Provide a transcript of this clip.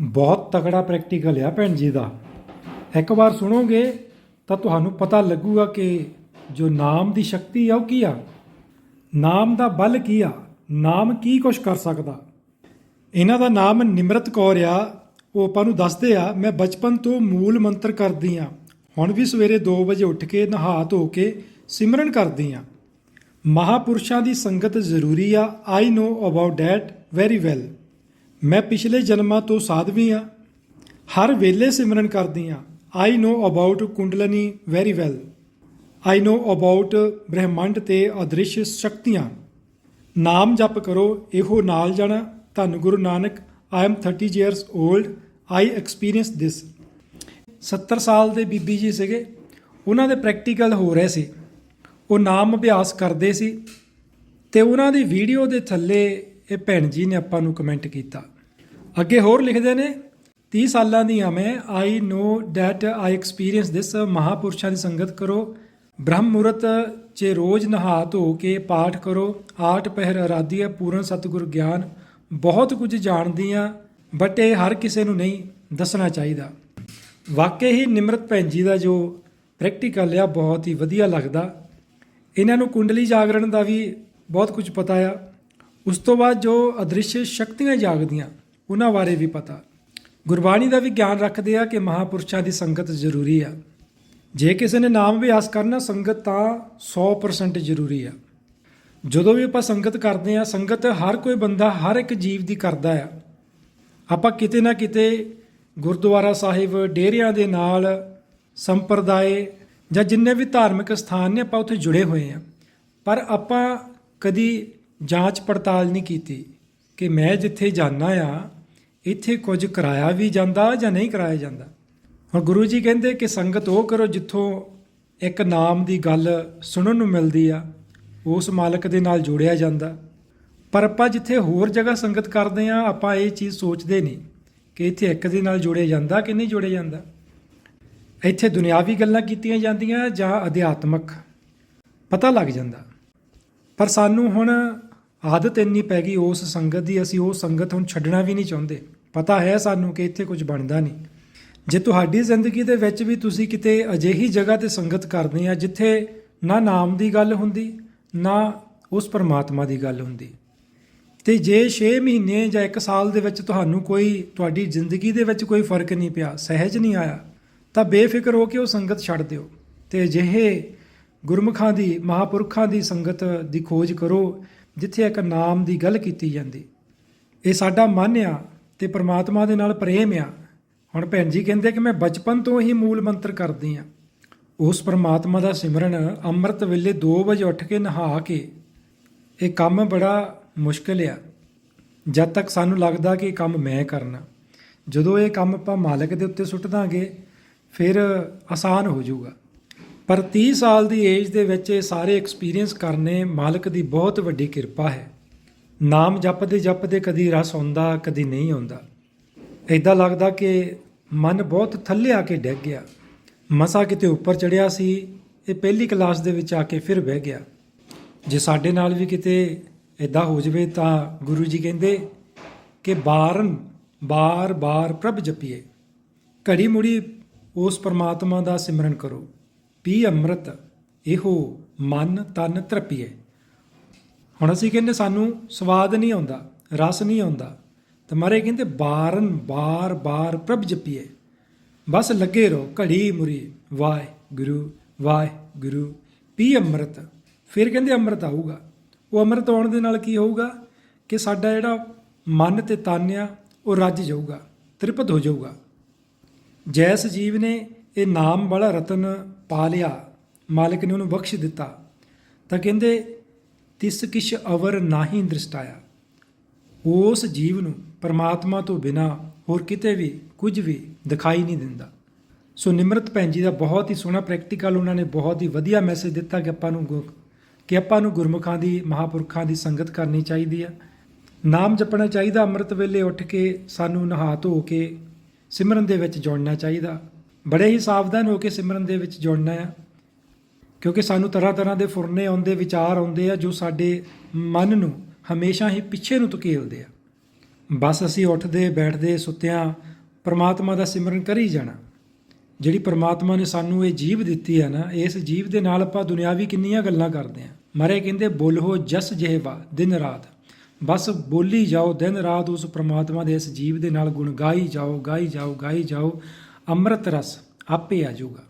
ਬਹੁਤ ਤਕੜਾ ਪ੍ਰੈਕਟੀਕਲ ਆ ਭੈਣ ਜੀ ਦਾ। ਇੱਕ ਵਾਰ ਸੁਣੋਗੇ ਤਾਂ ਤੁਹਾਨੂੰ ਪਤਾ ਲੱਗੂਗਾ ਕਿ ਜੋ ਨਾਮ ਦੀ ਸ਼ਕਤੀ ਆ ਉਹ ਕੀ ਆ? ਨਾਮ ਦਾ ਬਲ ਕੀ ਆ? ਨਾਮ ਕੀ ਕੁਛ ਕਰ ਸਕਦਾ? ਇਹਨਾਂ ਦਾ ਨਾਮ ਨਿਮਰਤ ਕੌਰ ਆ। ਉਹ ਆਪਾਂ ਨੂੰ ਦੱਸਦੇ ਆ, ਮੈਂ ਬਚਪਨ ਤੋਂ ਮੂਲ ਮੰਤਰ ਕਰਦੀ ਆ। ਹੁਣ ਵੀ ਸਵੇਰੇ 2 ਵਜੇ ਉੱਠ ਕੇ ਨਹਾ ਧੋ ਕੇ ਸਿਮਰਨ ਕਰਦੀ ਆ। ਮਹਾਪੁਰਸ਼ਾਂ ਦੀ ਸੰਗਤ ਜ਼ਰੂਰੀ ਆ। I know about that very well ਮੈਂ ਪਿਛਲੇ ਜਨਮਾਂ ਤੋਂ ਸਾਧਵੀ ਆ ਹਰ ਵੇਲੇ ਸਿਮਰਨ ਕਰਦੀ ਆ I know about kundalini very well I know about ਬ੍ਰਹਿਮੰਡ ਤੇ ਅਦ੍ਰਿਸ਼ ਸ਼ਕਤੀਆਂ। ਨਾਮ ਜਪ ਕਰੋ, ਇਹੋ ਨਾਲ ਜਾਣਾ। ਧੰਨ Guru Nanak I am 30 years old I experience this 70 ਸਾਲ ਦੇ ਬੀਬੀ ਜੀ ਸੀਗੇ। ਉਹਨਾਂ ਦੇ ਪ੍ਰੈਕਟੀਕਲ ਹੋ ਰਹੇ ਸੀ। ਉਹ ਨਾਮ ਅਭਿਆਸ ਕਰਦੇ ਸੀ। ਤੇ ਉਹਨਾਂ ਦੀ ਵੀਡੀਓ ਦੇ ਥੱਲੇ ਇਹ ਭੈਣ ਜੀ ਨੇ ਆਪਾਂ ਨੂੰ ਕਮੈਂਟ ਕੀਤਾ। ਅੱਗੇ ਹੋਰ ਲਿਖਦੇ ਨੇ 30 ਸਾਲਾਂ ਦੀ ਹਾਂ ਮੈਂ I no that I experience ਦਿਸ ਮਹਾਪੁਰਸ਼ਾਂ ਦੀ ਸੰਗਤ ਕਰੋ। ਬ੍ਰਹਮ ਮੂਰਤ 'ਚ ਰੋਜ਼ ਨਹਾ ਧੋ ਕੇ ਪਾਠ ਕਰੋ। ਆਠ ਪਹਿਰ, ਅਰਾਧੀਆ, ਪੂਰਨ ਸਤਿਗੁਰ ਗਿਆਨ, ਬਹੁਤ ਕੁਝ ਜਾਣਦੀ ਆ ਬਟ ਇਹ ਹਰ ਕਿਸੇ ਨੂੰ ਨਹੀਂ ਦੱਸਣਾ ਚਾਹੀਦਾ। ਵਾਕਈ ਹੀ ਨਿਮਰਤ ਭੈਣ ਜੀ ਦਾ ਜੋ ਪ੍ਰੈਕਟੀਕਲ ਆ, ਬਹੁਤ ਹੀ ਵਧੀਆ ਲੱਗਦਾ। ਇਹਨਾਂ ਨੂੰ ਕੁੰਡਲੀ ਜਾਗਰਣ ਦਾ ਵੀ ਬਹੁਤ ਕੁਝ ਪਤਾ ਆ। ਉਸ ਤੋਂ ਬਾਅਦ ਜੋ ਅਦ੍ਰਿਸ਼ ਸ਼ਕਤੀਆਂ ਜਾਗਦੀਆਂ, ਉਹਨਾਂ ਬਾਰੇ ਵੀ ਪਤਾ। ਗੁਰਬਾਣੀ ਦਾ ਵੀ ਗਿਆਨ ਰੱਖਦੇ ਆ ਕਿ ਮਹਾਪੁਰਸ਼ਾਂ ਦੀ ਸੰਗਤ ਜ਼ਰੂਰੀ ਆ। ਜੇ ਕਿਸੇ ਨੇ ਨਾਮ ਅਭਿਆਸ ਕਰਨਾ, ਸੰਗਤ ਤਾਂ 100% ਜ਼ਰੂਰੀ ਆ। ਜਦੋਂ ਵੀ ਆਪਾਂ ਸੰਗਤ ਕਰਦੇ ਆ, ਸੰਗਤ ਹਰ ਕੋਈ ਬੰਦਾ, ਹਰ ਇੱਕ ਜੀਵ ਦੀ ਕਰਦਾ ਆ। ਆਪਾਂ ਕਿਤੇ ਨਾ ਕਿਤੇ ਗੁਰਦੁਆਰਾ ਸਾਹਿਬ, ਡੇਰਿਆਂ ਦੇ ਨਾਲ, ਸੰਪਰਦਾਏ ਜਾਂ ਜਿੰਨੇ ਵੀ ਧਾਰਮਿਕ ਸਥਾਨ ਨੇ, ਆਪਾਂ ਉੱਥੇ ਜੁੜੇ ਹੋਏ ਆ। ਪਰ ਆਪਾਂ ਕਦੀ ਜਾਂਚ ਪੜਤਾਲ ਨਹੀਂ ਕੀਤੀ ਕਿ ਮੈਂ ਜਿੱਥੇ ਜਾਣਾ ਆ, ਇੱਥੇ ਕੁਝ ਕਰਾਇਆ ਵੀ ਜਾਂਦਾ ਜਾਂ ਨਹੀਂ ਕਰਾਇਆ ਜਾਂਦਾ? ਹੁਣ ਗੁਰੂ ਜੀ ਕਹਿੰਦੇ ਕਿ ਸੰਗਤ ਉਹ ਕਰੋ ਜਿੱਥੋਂ ਇੱਕ ਨਾਮ ਦੀ ਗੱਲ ਸੁਣਨ ਨੂੰ ਮਿਲਦੀ ਆ, ਉਸ ਮਾਲਕ ਦੇ ਨਾਲ ਜੋੜਿਆ ਜਾਂਦਾ। ਪਰ ਆਪਾਂ ਜਿੱਥੇ ਹੋਰ ਜਗ੍ਹਾ ਸੰਗਤ ਕਰਦੇ ਆ, ਆਪਾਂ ਇਹ ਚੀਜ਼ ਸੋਚਦੇ ਨਹੀਂ ਕਿ ਇੱਥੇ ਇੱਕ ਦੇ ਨਾਲ ਜੋੜਿਆ ਜਾਂਦਾ ਕਿ ਨਹੀਂ ਜੋੜਿਆ ਜਾਂਦਾ। ਇੱਥੇ ਦੁਨਿਆਵੀ ਗੱਲਾਂ ਕੀਤੀਆਂ ਜਾਂਦੀਆਂ ਜਾਂ ਅਧਿਆਤਮਕ? ਪਤਾ ਲੱਗ ਜਾਂਦਾ। ਪਰ ਸਾਨੂੰ ਹੁਣ ਆਦਤ ਇੰਨੀ ਪੈ ਗਈ ਉਸ ਸੰਗਤ ਦੀ, ਅਸੀਂ ਉਹ ਸੰਗਤ ਹੁਣ ਛੱਡਣਾ ਵੀ ਨਹੀਂ ਚਾਹੁੰਦੇ। ਪਤਾ ਹੈ ਸਾਨੂੰ ਕਿ ਇੱਥੇ ਕੁਝ ਬਣਦਾ ਨਹੀਂ। ਜੇ ਤੁਹਾਡੀ ਜ਼ਿੰਦਗੀ ਦੇ ਵਿੱਚ ਵੀ ਤੁਸੀਂ ਕਿਤੇ ਅਜਿਹੀ ਜਗ੍ਹਾ ਤੇ ਸੰਗਤ ਕਰਦੇ ਆ, ਜਿੱਥੇ ਨਾ ਨਾਮ ਦੀ ਗੱਲ ਹੁੰਦੀ, ਨਾ ਉਸ ਪਰਮਾਤਮਾ ਦੀ ਗੱਲ ਹੁੰਦੀ। ਤੇ ਜੇ 6 ਮਹੀਨੇ ਜਾਂ 1 ਸਾਲ ਦੇ ਵਿੱਚ ਤੁਹਾਨੂੰ ਕੋਈ, ਤੁਹਾਡੀ ਜ਼ਿੰਦਗੀ ਦੇ ਵਿੱਚ ਕੋਈ ਫ਼ਰਕ ਨਹੀਂ ਪਿਆ, ਸਹਿਜ ਨਹੀਂ ਆਇਆ, ਤਾਂ ਬੇਫਿਕਰ ਹੋ ਕੇ ਉਹ ਸੰਗਤ ਛੱਡ ਦਿਓ। ਤੇ ਅਜਿਹੇ ਗੁਰਮੁਖਾਂ ਦੀ, ਮਹਾਪੁਰਖਾਂ ਦੀ ਸੰਗਤ ਦੀ ਖੋਜ ਕਰੋ ਜਿੱਥੇ ਇੱਕ ਨਾਮ ਦੀ ਗੱਲ ਕੀਤੀ ਜਾਂਦੀ। ਇਹ ਸਾਡਾ ਮਨ ਆ ਤੇ ਪ੍ਰਮਾਤਮਾ ਦੇ ਨਾਲ ਪ੍ਰੇਮ ਆ। ਹੁਣ ਭੈਣ ਜੀ ਕਹਿੰਦੇ ਕਿ ਮੈਂ ਬਚਪਨ ਤੋਂ ਹੀ ਮੂਲ ਮੰਤਰ ਕਰਦੀ ਆ। ਉਸ ਪ੍ਰਮਾਤਮਾ ਦਾ ਸਿਮਰਨ ਅੰਮ੍ਰਿਤ ਵੇਲੇ 2 ਵਜੇ ਉੱਠ ਕੇ ਨਹਾ ਕੇ ਇਹ ਕੰਮ ਬੜਾ ਮੁਸ਼ਕਲ ਆ। ਜਦ ਤੱਕ ਸਾਨੂੰ ਲੱਗਦਾ ਕਿ ਇਹ ਕੰਮ ਮੈਂ ਕਰਨਾ। ਜਦੋਂ ਇਹ ਕੰਮ ਆਪਾਂ ਮਾਲਕ ਦੇ ਉੱਤੇ ਸੁੱਟ ਦਾਂਗੇ, ਫਿਰ ਆਸਾਨ ਹੋ ਜਾਊਗਾ। ਪਰ 30 ਸਾਲ ਦੀ ਏਜ ਦੇ ਵਿੱਚ ਇਹ ਸਾਰੇ ਐਕਸਪੀਰੀਅੰਸ ਕਰਨੇ ਮਾਲਕ ਦੀ ਬਹੁਤ ਵੱਡੀ ਕਿਰਪਾ ਹੈ। ਨਾਮ ਜਪਦੇ ਜਪਦੇ ਕਦੀ ਰਸ ਆਉਂਦਾ, ਕਦੀ ਨਹੀਂ ਆਉਂਦਾ। ਐਦਾਂ ਲੱਗਦਾ ਕਿ ਮਨ ਬਹੁਤ ਥੱਲੇ ਆ ਕੇ ਡਿੱਗ ਗਿਆ। ਮਸਾ ਕਿਤੇ ਉੱਪਰ ਚੜਿਆ ਸੀ, ਇਹ ਪਹਿਲੀ ਕਲਾਸ ਦੇ ਵਿੱਚ ਆ ਕੇ ਫਿਰ ਬਹਿ ਗਿਆ। ਜੇ ਸਾਡੇ ਨਾਲ ਵੀ ਕਿਤੇ ਐਦਾਂ ਹੋ ਜਵੇ ਤਾਂ ਗੁਰੂ ਜੀ ਕਹਿੰਦੇ ਕਿ ਬਾਰਨ ਬਾਰ ਬਾਰ ਪ੍ਰਭ ਜਪੀਏ। ਘੜੀ ਮੁੜੀ ਉਸ ਪਰਮਾਤਮਾ ਦਾ ਸਿਮਰਨ ਕਰੋ। ਪੀ ਅੰਮ੍ਰਿਤ ਇਹੋ ਮਨ ਤਨ ਤ੍ਰਪੀਏ। ਹੁਣ ਅਸੀਂ ਕਹਿੰਦੇ ਸਾਨੂੰ ਸਵਾਦ ਨਹੀਂ ਆਉਂਦਾ, ਰਸ ਨਹੀਂ ਆਉਂਦਾ। ਤੇ ਮਾਰੇ ਕਹਿੰਦੇ, ਬਾਰਨ ਬਾਰ ਬਾਰ ਪ੍ਰਭ ਜਪੀਏ। ਬਸ ਲੱਗੇ ਰਹੋ, ਘੜੀ ਮੁਰੀ, ਵਾਹਿ ਗੁਰੂ ਵਾਹਿ ਗੁਰੂ। ਪੀ ਅੰਮ੍ਰਿਤ ਫਿਰ ਕਹਿੰਦੇ ਅੰਮ੍ਰਿਤ ਆਊਗਾ। ਉਹ ਅੰਮ੍ਰਿਤ ਆਉਣ ਦੇ ਨਾਲ ਕੀ ਹੋਊਗਾ? ਕਿ ਸਾਡਾ ਜਿਹੜਾ ਮਨ ਤੇ ਤਨ ਆ, ਉਹ ਰੱਜ ਜਾਊਗਾ, ਤ੍ਰਿਪਤ ਹੋ ਜਾਊਗਾ। ਜੈਸ ਜੀਵ ਨੇ ਇਹ ਨਾਮ ਵਾਲਾ ਰਤਨ ਪਾ ਲਿਆ, ਮਾਲਕ ਨੇ ਉਹਨੂੰ ਬਖਸ਼ ਦਿੱਤਾ। ਤਾਂ ਕਹਿੰਦੇ, ਤਿਸ ਕਿਛ ਅਵਰ ਨਾਹੀ ਦ੍ਰਿਸ਼ਟਾਇਆ। ਉਸ ਜੀਵ ਨੂੰ ਪਰਮਾਤਮਾ ਤੋਂ ਬਿਨਾ ਹੋਰ ਕਿਤੇ ਵੀ, ਕੁਝ ਵੀ ਦਿਖਾਈ ਨਹੀਂ ਦਿੰਦਾ। ਸੋ ਨਿਮਰਤ ਭੈਣ ਜੀ ਦਾ ਬਹੁਤ ਹੀ ਸੋਹਣਾ ਪ੍ਰੈਕਟੀਕਲ ਉਹਨਾਂ ਨੇ ਬਹੁਤ ਹੀ ਵਧੀਆ ਮੈਸੇਜ ਦਿੱਤਾ ਕਿ ਆਪਾਂ ਨੂੰ ਗੁ- ਕਿ ਆਪਾਂ ਨੂੰ ਗੁਰਮੁਖਾਂ ਦੀ, ਮਹਾਪੁਰਖਾਂ ਦੀ ਸੰਗਤ ਕਰਨੀ ਚਾਹੀਦੀ ਆ। ਨਾਮ ਜਪਣਾ ਚਾਹੀਦਾ, ਅੰਮ੍ਰਿਤ ਵੇਲੇ ਉੱਠ ਕੇ ਸਾਨੂੰ ਨਹਾ ਧੋ ਕੇ ਸਿਮਰਨ ਦੇ ਵਿੱਚ ਜੋੜਨਾ ਚਾਹੀਦਾ। ਬੜੇ ਹੀ ਸਾਵਧਾਨ ਹੋ ਕੇ ਸਿਮਰਨ ਦੇ ਵਿੱਚ ਜੁੜਨਾ ਆ। ਕਿਉਂਕਿ ਸਾਨੂੰ ਤਰ੍ਹਾਂ ਤਰ੍ਹਾਂ ਦੇ ਫੁਰਨੇ ਆਉਂਦੇ, ਵਿਚਾਰ ਆਉਂਦੇ ਆ, ਜੋ ਸਾਡੇ ਮਨ ਨੂੰ ਹਮੇਸ਼ਾ ਹੀ ਪਿੱਛੇ ਨੂੰ ਧਕੇਲਦੇ ਆ। ਬਸ ਅਸੀਂ ਉੱਠਦੇ, ਬੈਠਦੇ, ਸੁੱਤਿਆਂ, ਪਰਮਾਤਮਾ ਦਾ ਸਿਮਰਨ ਕਰੀ ਜਾਣਾ। ਜਿਹੜੀ ਪਰਮਾਤਮਾ ਨੇ ਸਾਨੂੰ ਇਹ ਜੀਵ ਦਿੱਤੀ ਹੈ ਨਾ, ਇਸ ਜੀਵ ਦੇ ਨਾਲ ਆਪਾਂ ਦੁਨਿਆਵੀ ਕਿੰਨੀਆਂ ਗੱਲਾਂ ਕਰਦੇ ਹਾਂ ਮਾਰੇ ਕਹਿੰਦੇ, ਬੋਲੋ ਜਸ ਜਿਹਵਾ, ਦਿਨ ਰਾਤ। ਬਸ ਬੋਲੀ ਜਾਓ, ਦਿਨ ਰਾਤ ਉਸ ਪਰਮਾਤਮਾ ਦੇ ਇਸ ਜੀਵ ਦੇ ਨਾਲ ਗੁਣ ਗਾਈ ਜਾਓ ਗਾਈ ਜਾਓ ਗਾਈ ਜਾਓ। ਅੰਮ੍ਰਿਤ ਰਸ ਆਪੇ ਆ ਜਾਊਗਾ।